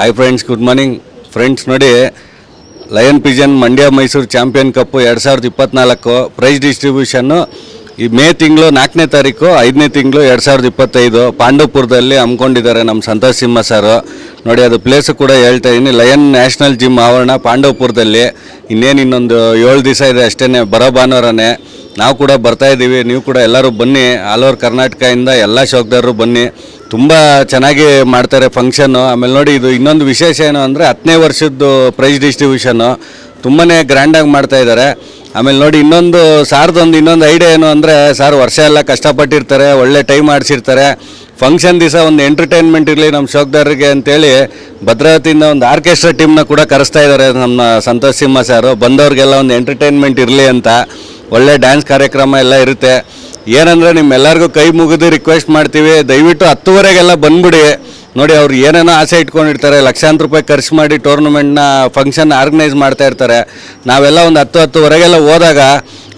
Hi friends good morning friends ನೋಡಿ lion pigeon Mandya Mysuru champion cup ಎರಡು ಸಾವಿರದ ಇಪ್ಪತ್ನಾಲ್ಕು ಪ್ರೈಸ್ ಡಿಸ್ಟ್ರಿಬ್ಯೂಷನ್ನು ಈ ಮೇ ತಿಂಗಳು ನಾಲ್ಕನೇ ತಾರೀಕು, ಐದನೇ ತಿಂಗಳು ಎರಡು ಸಾವಿರದ ಇಪ್ಪತ್ತೈದು ಪಾಂಡವಪುರದಲ್ಲಿ ಹಮ್ಮಿಕೊಂಡಿದ್ದಾರೆ ನಮ್ಮ ಸಂತೋಷ್ ಸಿಂಹ ಸರ್ ನೋಡಿ, ಅದು ಪ್ಲೇಸು ಕೂಡ ಹೇಳ್ತಾ ಇದ್ದೀನಿ ಲಯನ್ ನ್ಯಾಷನಲ್ ಜಿಮ್ ಆವರಣ ಪಾಂಡವಪುರದಲ್ಲಿ. ಇನ್ನೇನು ಇನ್ನೊಂದು ಏಳು ದಿವಸ ಇದೆ ಅಷ್ಟೇ ಬರೋ ಭಾನುವಾರನೇ. ನಾವು ಕೂಡ ಬರ್ತಾ ಇದ್ದೀವಿ ನೀವು ಕೂಡ ಎಲ್ಲರೂ ಬನ್ನಿ. ಆಲ್ ಓವರ್ ಕರ್ನಾಟಕದಿಂದ ಎಲ್ಲ ಶೋಕ್ದಾರರು ಬನ್ನಿ. ತುಂಬ ಚೆನ್ನಾಗಿ ಮಾಡ್ತಾರೆ ಫಂಕ್ಷನ್ನು ಆಮೇಲೆ ನೋಡಿ ಇದು ಇನ್ನೊಂದು ವಿಶೇಷ ಏನು ಅಂದರೆ ಹತ್ತನೇ ವರ್ಷದ್ದು ಪ್ರೈಸ್ ಡಿಸ್ಟ್ರಿಬ್ಯೂಷನ್ನು ತುಂಬಾ ಗ್ರ್ಯಾಂಡಾಗಿ ಮಾಡ್ತಾ ಇದ್ದಾರೆ ಆಮೇಲೆ ನೋಡಿ ಇನ್ನೊಂದು, ಸಾರ್ದೊಂದು ಇನ್ನೊಂದು ಐಡಿಯಾ ಏನು ಅಂದರೆ ಸಾರ್ ವರ್ಷ ಎಲ್ಲ ಕಷ್ಟಪಟ್ಟಿರ್ತಾರೆ, ಒಳ್ಳೆ ಟೈಮ್ ಆಡಿಸಿರ್ತಾರೆ. ಫಂಕ್ಷನ್ ದಿವಸ ಒಂದು ಎಂಟರ್ಟೈನ್ಮೆಂಟ್ ಇರಲಿ ನಮ್ಮ ಶೋಕ್ದಾರರಿಗೆ ಅಂತೇಳಿ ಭದ್ರಾವತಿಯಿಂದ ಒಂದು ಆರ್ಕೆಸ್ಟ್ರಾ ಟೀಮ್ನ ಕೂಡ ಕರೆಸ್ತಾ ಇದ್ದಾರೆ ನಮ್ಮ ಸಂತೋಷ್ ಸಿಂಹ ಸಾರು ಬಂದವ್ರಿಗೆಲ್ಲ ಒಂದು ಎಂಟರ್ಟೈನ್ಮೆಂಟ್ ಇರಲಿ ಅಂತ. ಒಳ್ಳೆ ಡ್ಯಾನ್ಸ್ ಕಾರ್ಯಕ್ರಮ ಎಲ್ಲ ಇರುತ್ತೆ. ಏನಂದರೆ ನಿಮ್ಮೆಲ್ಲರಿಗೂ ಕೈ ಮುಗಿದು ರಿಕ್ವೆಸ್ಟ್ ಮಾಡ್ತೀವಿ. ದಯವಿಟ್ಟು ಹತ್ತುವರೆಗೆಲ್ಲ ಬಂದ್ಬಿಡಿ. ನೋಡಿ, ಅವ್ರು ಏನೇನೋ ಆಸೆ ಇಟ್ಕೊಂಡಿರ್ತಾರೆ. ಲಕ್ಷಾಂತರ ರೂಪಾಯಿ ಖರ್ಚು ಮಾಡಿ ಟೂರ್ನಮೆಂಟ್ನ ಫಂಕ್ಷನ್ ಆರ್ಗನೈಸ್ ಮಾಡ್ತಾ ಇರ್ತಾರೆ. ನಾವೆಲ್ಲ ಒಂದು ಹತ್ತು, ಹತ್ತುವರೆಗೆಲ್ಲ ಹೋದಾಗ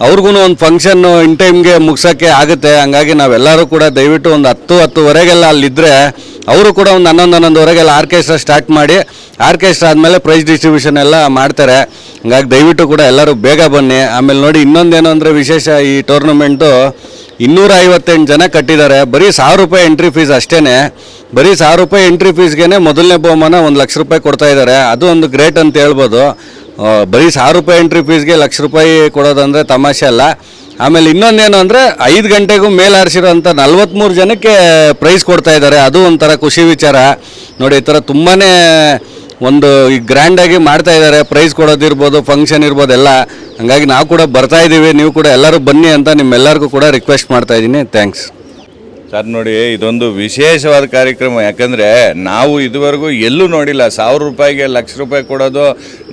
ಅವ್ರಿಗೂ ಒಂದು ಫಂಕ್ಷನ್ನು ಇನ್ ಟೈಮ್ಗೆ ಮುಗ್ಸೋಕ್ಕೆ ಆಗುತ್ತೆ. ಹಂಗಾಗಿ ನಾವೆಲ್ಲರೂ ಕೂಡ ದಯವಿಟ್ಟು ಒಂದು ಹತ್ತು, ಹತ್ತುವರೆಗೆಲ್ಲ ಅಲ್ಲಿದ್ದರೆ ಅವರು ಕೂಡ ಒಂದು ಹನ್ನೊಂದು, ಹನ್ನೊಂದುವರೆಗೆಲ್ಲ ಆರ್ಕೆಸ್ಟ್ರಾ ಸ್ಟಾರ್ಟ್ ಮಾಡಿ ಆರ್ಕೆಸ್ಟ್ರಾ ಆದಮೇಲೆ ಪ್ರೈಸ್ ಡಿಸ್ಟ್ರಿಬ್ಯೂಷನ್ ಎಲ್ಲ ಮಾಡ್ತಾರೆ. ಹಂಗಾಗಿ ದಯವಿಟ್ಟು ಕೂಡ ಎಲ್ಲರೂ ಬೇಗ ಬನ್ನಿ. ಆಮೇಲೆ ನೋಡಿ ಇನ್ನೊಂದೇನು ಅಂದರೆ ವಿಶೇಷ ಈ ಟೂರ್ನಮೆಂಟು ಇನ್ನೂರ ಐವತ್ತೆಂಟು ಜನ ಕಟ್ಟಿದ್ದಾರೆ. ಬರೀ ಸಾವಿರ ರೂಪಾಯಿ ಎಂಟ್ರಿ ಫೀಸ್ ಅಷ್ಟೇ ಬರೀ ಸಾವಿರ ರೂಪಾಯಿ ಎಂಟ್ರಿ ಫೀಸ್ಗೆ ಮೊದಲನೇ ಬಹುಮಾನ ಒಂದು ಲಕ್ಷ ರೂಪಾಯಿ ಕೊಡ್ತಾ ಇದ್ದಾರೆ. ಅದು ಒಂದು ಗ್ರೇಟ್ ಅಂತ ಹೇಳ್ಬೋದು. ಬರೀ ಸಾವಿರ ರೂಪಾಯಿ ಎಂಟ್ರಿ ಫೀಸ್ಗೆ ಲಕ್ಷ ರೂಪಾಯಿ ಕೊಡೋದಂದರೆ ತಮಾಷೆ ಅಲ್ಲ. ಆಮೇಲೆ ಇನ್ನೊಂದೇನು ಅಂದರೆ ಐದು ಗಂಟೆಗೂ ಮೇಲೆ ಆರಿಸಿರೋಂಥ ನಲ್ವತ್ತ್ಮೂರು ಜನಕ್ಕೆ ಪ್ರೈಸ್ ಕೊಡ್ತಾ ಇದ್ದಾರೆ. ಅದು ಒಂಥರ ಖುಷಿ ವಿಚಾರ. ನೋಡಿ ಈ ಥರ ತುಂಬಾ ಒಂದು ಈ ಗ್ರ್ಯಾಂಡಾಗಿ ಮಾಡ್ತಾ ಇದ್ದಾರೆ. ಪ್ರೈಸ್ ಕೊಡೋದಿರ್ಬೋದು ಫಂಕ್ಷನ್ ಇರ್ಬೋದು, ಎಲ್ಲ. ಹಂಗಾಗಿ ನಾವು ಕೂಡ ಬರ್ತಾ ಇದ್ದೀವಿ ನೀವು ಕೂಡ ಎಲ್ಲರೂ ಬನ್ನಿ ಅಂತ ನಿಮ್ಮೆಲ್ಲರಿಗೂ ಕೂಡ ರಿಕ್ವೆಸ್ಟ್ ಮಾಡ್ತಾ ಇದ್ದೀನಿ ಥ್ಯಾಂಕ್ಸ್ ಸರ್ ನೋಡಿ, ಇದೊಂದು ವಿಶೇಷವಾದ ಕಾರ್ಯಕ್ರಮ. ಯಾಕಂದರೆ ನಾವು ಇದುವರೆಗೂ ಎಲ್ಲೂ ನೋಡಿಲ್ಲ. ಸಾವಿರ ರೂಪಾಯಿಗೆ ಲಕ್ಷ ರೂಪಾಯಿ ಕೊಡೋದು,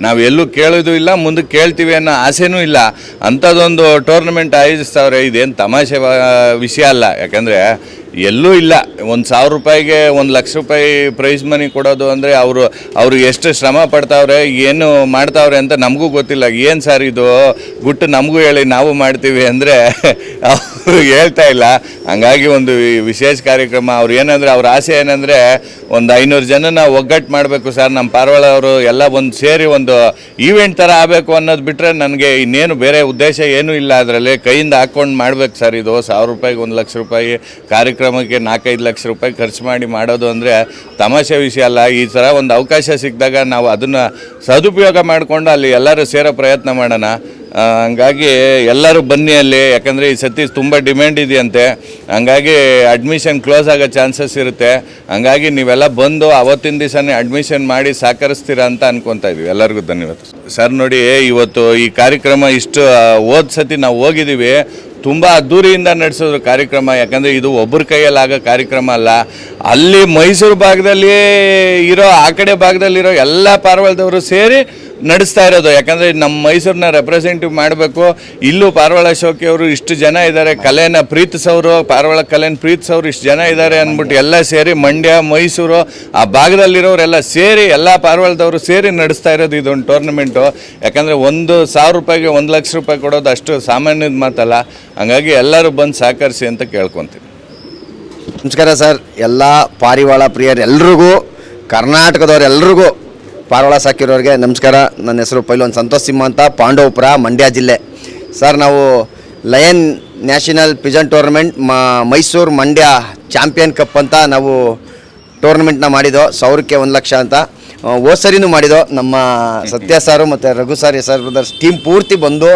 ನಾವು ಎಲ್ಲೂ ಕೇಳೋದು ಇಲ್ಲ, ಮುಂದೆ ಕೇಳ್ತೀವಿ ಅನ್ನೋ ಆಸೆನೂ ಇಲ್ಲ. ಅಂಥದ್ದೊಂದು ಟೂರ್ನಮೆಂಟ್ ಆಯೋಜಿಸ್ತಾವ್ರೆ, ಇದೇನು ತಮಾಷೆ ವಿಷಯ ಅಲ್ಲ. ಯಾಕಂದರೆ ಎಲ್ಲೂ ಇಲ್ಲ. ಒಂದು ಸಾವಿರ ರೂಪಾಯಿಗೆ ಒಂದು ಲಕ್ಷ ರೂಪಾಯಿ ಪ್ರೈಸ್ ಮನಿ ಕೊಡೋದು ಅಂದರೆ ಅವರು ಅವರು ಎಷ್ಟು ಶ್ರಮ ಪಡ್ತಾವ್ರೆ, ಏನು ಮಾಡ್ತಾವ್ರೆ ಅಂತ ನಮಗೂ ಗೊತ್ತಿಲ್ಲ. ಏನು ಸರ್ ಇದು? ಗುಟ್ಟು ನಮಗೂ ಹೇಳಿ, ನಾವು ಮಾಡ್ತೀವಿ ಅಂದರೆ ಅವರು ಹೇಳ್ತಾ ಇಲ್ಲ. ಹಂಗಾಗಿ ಒಂದು ವಿಶೇಷ ಕಾರ್ಯಕ್ರಮ. ಅವ್ರು ಏನಂದರೆ, ಅವ್ರ ಆಸೆ ಏನಂದರೆ, ಒಂದು ಐನೂರು ಜನನ ಒಗ್ಗಟ್ಟು ಮಾಡಬೇಕು ಸರ್. ನಮ್ಮ ಪಾರ್ವಾಳ ಅವರು ಎಲ್ಲ ಒಂದು ಸೇರಿ ಒಂದು ಈವೆಂಟ್ ಥರ ಆಗಬೇಕು ಅನ್ನೋದು ಬಿಟ್ಟರೆ ನನಗೆ ಇನ್ನೇನು ಬೇರೆ ಉದ್ದೇಶ ಏನೂ ಇಲ್ಲ. ಅದರಲ್ಲಿ ಕೈಯಿಂದ ಹಾಕ್ಕೊಂಡು ಮಾಡ್ಬೇಕು ಸರ್ ಇದು. ಸಾವಿರ ರೂಪಾಯಿಗೆ ಒಂದು ಲಕ್ಷ ರೂಪಾಯಿ ಕಾರ್ಯಕ್ರಮಕ್ಕೆ ನಾಲ್ಕೈದು ಲಕ್ಷ ರೂಪಾಯಿ ಖರ್ಚು ಮಾಡಿ ಮಾಡೋದು ಅಂದರೆ ತಮಾಷೆ ವಿಷಯ ಅಲ್ಲ. ಈ ಥರ ಒಂದು ಅವಕಾಶ ಸಿಕ್ಕಿದಾಗ ನಾವು ಅದನ್ನು ಸದುಪಯೋಗ ಮಾಡಿಕೊಂಡು ಅಲ್ಲಿ ಎಲ್ಲರೂ ಸೇರೋ ಪ್ರಯತ್ನ ಮಾಡೋಣ. ಹಂಗಾಗಿ ಎಲ್ಲರೂ ಬನ್ನಿ ಅಲ್ಲಿ. ಯಾಕಂದರೆ ಈ ಸತಿ ತುಂಬ ಡಿಮ್ಯಾಂಡ್ ಇದೆಯಂತೆ. ಹಂಗಾಗಿ ಅಡ್ಮಿಷನ್ ಕ್ಲೋಸ್ ಆಗೋ ಚಾನ್ಸಸ್ ಇರುತ್ತೆ. ಹಂಗಾಗಿ ನೀವೆಲ್ಲ ಬಂದು ಅವತ್ತಿನ ದಿವಸನೇ ಅಡ್ಮಿಷನ್ ಮಾಡಿ ಸಹಕರಿಸ್ತೀರಾ ಅಂತ ಅನ್ಕೊತಾ ಇದ್ದೀವಿ ಎಲ್ಲರಿಗೂ ಧನ್ಯವಾದ. ಸರ್ ನೋಡಿ, ಇವತ್ತು ಈ ಕಾರ್ಯಕ್ರಮ ಇಷ್ಟು ಹೋದ ಸತಿ ನಾವು ಹೋಗಿದ್ದೀವಿ ತುಂಬ ಅದ್ದೂರಿಯಿಂದ ನಡೆಸಿದ್ರು ಕಾರ್ಯಕ್ರಮ. ಯಾಕಂದರೆ ಇದು ಒಬ್ಬರ ಕೈಯಲ್ಲಿ ಆಗೋ ಕಾರ್ಯಕ್ರಮ ಅಲ್ಲ. ಅಲ್ಲಿ ಮೈಸೂರು ಭಾಗದಲ್ಲಿ ಇರೋ, ಆ ಕಡೆ ಭಾಗದಲ್ಲಿರೋ ಎಲ್ಲ ಪಾರ್ವಳದವರು ಸೇರಿ ನಡೆಸ್ತಾ ಇರೋದು. ಯಾಕಂದರೆ ನಮ್ಮ ಮೈಸೂರನ್ನ ರೆಪ್ರೆಸೆಂಟಿವ್ ಮಾಡಬೇಕು. ಇಲ್ಲೂ ಪಾರ್ವಾಳ ಅವರು ಇಷ್ಟು ಜನ ಇದ್ದಾರೆ. ಕಲೆನ ಪ್ರೀತಿಸೋರು, ಪಾರ್ವಾಳ ಕಲೆನ ಪ್ರೀತಿಸೋರು ಇಷ್ಟು ಜನ ಇದ್ದಾರೆ ಅಂದ್ಬಿಟ್ಟು ಎಲ್ಲ ಸೇರಿ ಮಂಡ್ಯ, ಮೈಸೂರು, ಆ ಭಾಗದಲ್ಲಿರೋರೆಲ್ಲ ಸೇರಿ ಎಲ್ಲ ಪಾರ್ವಳದವರು ಸೇರಿ ನಡೆಸ್ತಾ ಇರೋದು ಇದೊಂದು ಟೂರ್ನಮೆಂಟು ಯಾಕಂದರೆ ಒಂದು ಸಾವಿರ ರೂಪಾಯಿಗೆ ಒಂದು ಲಕ್ಷ ರೂಪಾಯಿ ಕೊಡೋದು ಅಷ್ಟು ಸಾಮಾನ್ಯದ ಮಾತಲ್ಲ. ಹಂಗಾಗಿ ಎಲ್ಲರೂ ಬಂದು ಸಹಕರಿಸಿ ಅಂತ ಕೇಳ್ಕೊತೀನಿ ನಮಸ್ಕಾರ ಸರ್. ಎಲ್ಲ ಪಾರಿವಾಳ ಪ್ರಿಯರು ಎಲ್ರಿಗೂ ಕರ್ನಾಟಕದವ್ರೆಲ್ರಿಗೂ ಪಾರಿವಾಳ ಸಾಕಿರೋರಿಗೆ ನಮಸ್ಕಾರ. ನನ್ನ ಹೆಸರು ಪೈಲೋನ್ ಸಂತೋಷ್ ಸಿಂಹ ಅಂತ, ಪಾಂಡವಪುರ, ಮಂಡ್ಯ ಜಿಲ್ಲೆ. ಸರ್, ನಾವು lion national pigeon tournament Mysuru Mandya champion cup ಅಂತ ನಾವು ಟೂರ್ನಮೆಂಟ್ನ ಮಾಡಿದ್ದೋ, ಸಾವಿರಕ್ಕೆ ಒಂದು ಲಕ್ಷ ಅಂತ. ಹೋದ್ ಸರಿನೂ ಮಾಡಿದೋ ನಮ್ಮ ಸತ್ಯ ಸಾರು ಮತ್ತು Raghu sir, S R brothers team ಪೂರ್ತಿ ಬಂದು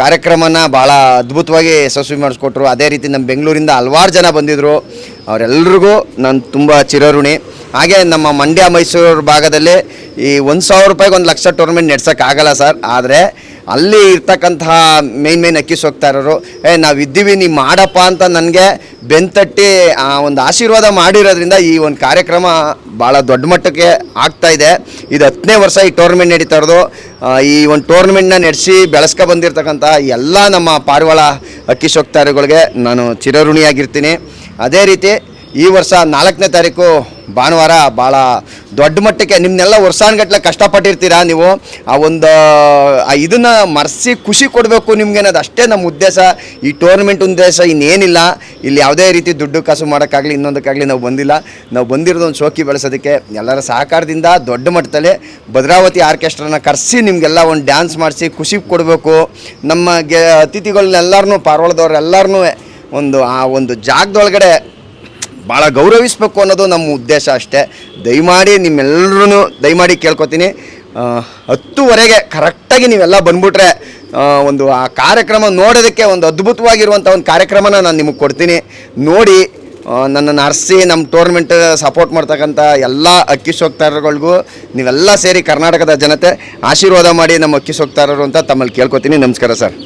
ಕಾರ್ಯಕ್ರಮನ ಭಾಳ ಅದ್ಭುತವಾಗಿ ಯಶಸ್ವಿ ಮಾಡಿಸ್ಕೊಟ್ರು. ಅದೇ ರೀತಿ ನಮ್ಮ ಬೆಂಗಳೂರಿಂದ ಹಲವಾರು ಜನ ಬಂದಿದ್ದರು ಅವರೆಲ್ರಿಗೂ ನಾನು ತುಂಬ ಚಿರಋಣಿ. ಹಾಗೆ ನಮ್ಮ ಮಂಡ್ಯ ಮೈಸೂರು ಭಾಗದಲ್ಲಿ ಈ ಒಂದು ಸಾವಿರ ರೂಪಾಯಿಗೆ ಒಂದು ಲಕ್ಷ ಟೂರ್ನಮೆಂಟ್ ನಡೆಸೋಕ್ಕಾಗಲ್ಲ ಸರ್. ಆದರೆ ಅಲ್ಲಿ ಇರ್ತಕ್ಕಂತಹ ಮೇನ್ ಮೇನ್ ಹೋಗ್ತಾ ಇರೋರು, ಏ ನಾವು ಇದ್ದೀವಿ ನೀವು ಮಾಡಪ್ಪ ಅಂತ ನನಗೆ ಬೆಂತಟ್ಟಿ ಒಂದು ಆಶೀರ್ವಾದ ಮಾಡಿರೋದ್ರಿಂದ ಈ ಒಂದು ಕಾರ್ಯಕ್ರಮ ಭಾಳ ದೊಡ್ಡ ಮಟ್ಟಕ್ಕೆ ಆಗ್ತಾ ಇದೆ. ಇದು ಹತ್ತನೇ ವರ್ಷ ಈ ಟೂರ್ನಮೆಂಟ್ ನಡೀತಾ ಇರೋದು ಈ ಒಂದು ಟೋರ್ನಮೆಂಟ್ನ ನಡೆಸಿ ಬೆಳೆಸ್ಕೊ ಬಂದಿರತಕ್ಕಂಥ ಎಲ್ಲ ನಮ್ಮ ಪಾರಿವಾಳ ಅಕ್ಕಿ ಶೋಕ್ತಾರಗಳಿಗೆ ನಾನು ಚಿರಋಣಿಯಾಗಿರ್ತೀನಿ. ಅದೇ ರೀತಿ ಈ ವರ್ಷ ನಾಲ್ಕನೇ ತಾರೀಕು ಭಾನುವಾರ ಭಾಳ ದೊಡ್ಡ ಮಟ್ಟಕ್ಕೆ ನಿಮ್ಮನ್ನೆಲ್ಲ ವರ್ಷಾನ್ಗಟ್ಲೆ ಕಷ್ಟಪಟ್ಟಿರ್ತೀರಾ ನೀವು? ಆ ಒಂದು ಇದನ್ನು ಮರೆಸಿ ಖುಷಿ ಕೊಡಬೇಕು ನಿಮ್ಗೆ ಅನ್ನೋದು ಅಷ್ಟೇ ನಮ್ಮ ಉದ್ದೇಶ. ಈ ಟೂರ್ನಮೆಂಟ್ ಉದ್ದೇಶ ಇನ್ನೇನಿಲ್ಲ. ಇಲ್ಲಿ ಯಾವುದೇ ರೀತಿ ದುಡ್ಡು ಕಾಸು ಮಾಡೋಕ್ಕಾಗಲಿ, ಇನ್ನೊಂದಕ್ಕಾಗಲಿ ನಾವು ಬಂದಿಲ್ಲ. ನಾವು ಬಂದಿರೋದು ಒಂದು ಶೋಕಿ ಬೆಳೆಸೋದಕ್ಕೆ ಎಲ್ಲರ ಸಹಕಾರದಿಂದ ದೊಡ್ಡ ಮಟ್ಟದಲ್ಲಿ ಭದ್ರಾವತಿ ಆರ್ಕೆಸ್ಟ್ರನ ಕರೆಸಿ ನಿಮಗೆಲ್ಲ ಒಂದು ಡ್ಯಾನ್ಸ್ ಮಾಡಿಸಿ ಖುಷಿ ಕೊಡಬೇಕು. ನಮ್ಮ ಗೆ ಅತಿಥಿಗಳನ್ನೆಲ್ಲರನ್ನೂ ಪಾರ್ವಳದವ್ರು ಎಲ್ಲರನ್ನೂ ಒಂದು, ಆ ಒಂದು ಜಾಗದೊಳಗಡೆ ಭಾಳ ಗೌರವಿಸಬೇಕು ಅನ್ನೋದು ನಮ್ಮ ಉದ್ದೇಶ ಅಷ್ಟೇ. ದಯಮಾಡಿ ನಿಮ್ಮೆಲ್ಲರೂ ದಯಮಾಡಿ ಕೇಳ್ಕೊತೀನಿ. ಹತ್ತುವರೆಗೆ ಕರೆಕ್ಟಾಗಿ ನೀವೆಲ್ಲ ಬಂದ್ಬಿಟ್ರೆ ಒಂದು ಆ ಕಾರ್ಯಕ್ರಮ ನೋಡೋದಕ್ಕೆ ಒಂದು ಅದ್ಭುತವಾಗಿರುವಂಥ ಒಂದು ಕಾರ್ಯಕ್ರಮನ ನಾನು ನಿಮಗೆ ಕೊಡ್ತೀನಿ. ನೋಡಿ ನನ್ನನ್ನು ಅರಸಿ ನಮ್ಮ ಟೂರ್ನಮೆಂಟ್ ಸಪೋರ್ಟ್ ಮಾಡ್ತಕ್ಕಂಥ ಎಲ್ಲ ಅಕ್ಕಿ ಸೋಕ್ತಾರಗಳಿಗೂ ನೀವೆಲ್ಲ ಸೇರಿ ಕರ್ನಾಟಕದ ಜನತೆ, ಆಶೀರ್ವಾದ ಮಾಡಿ ನಮ್ಮ ಅಕ್ಕಿ ಸೋಕ್ತಾರರು ಅಂತ ತಮ್ಮಲ್ಲಿ ಕೇಳ್ಕೊತೀನಿ. ನಮಸ್ಕಾರ ಸರ್.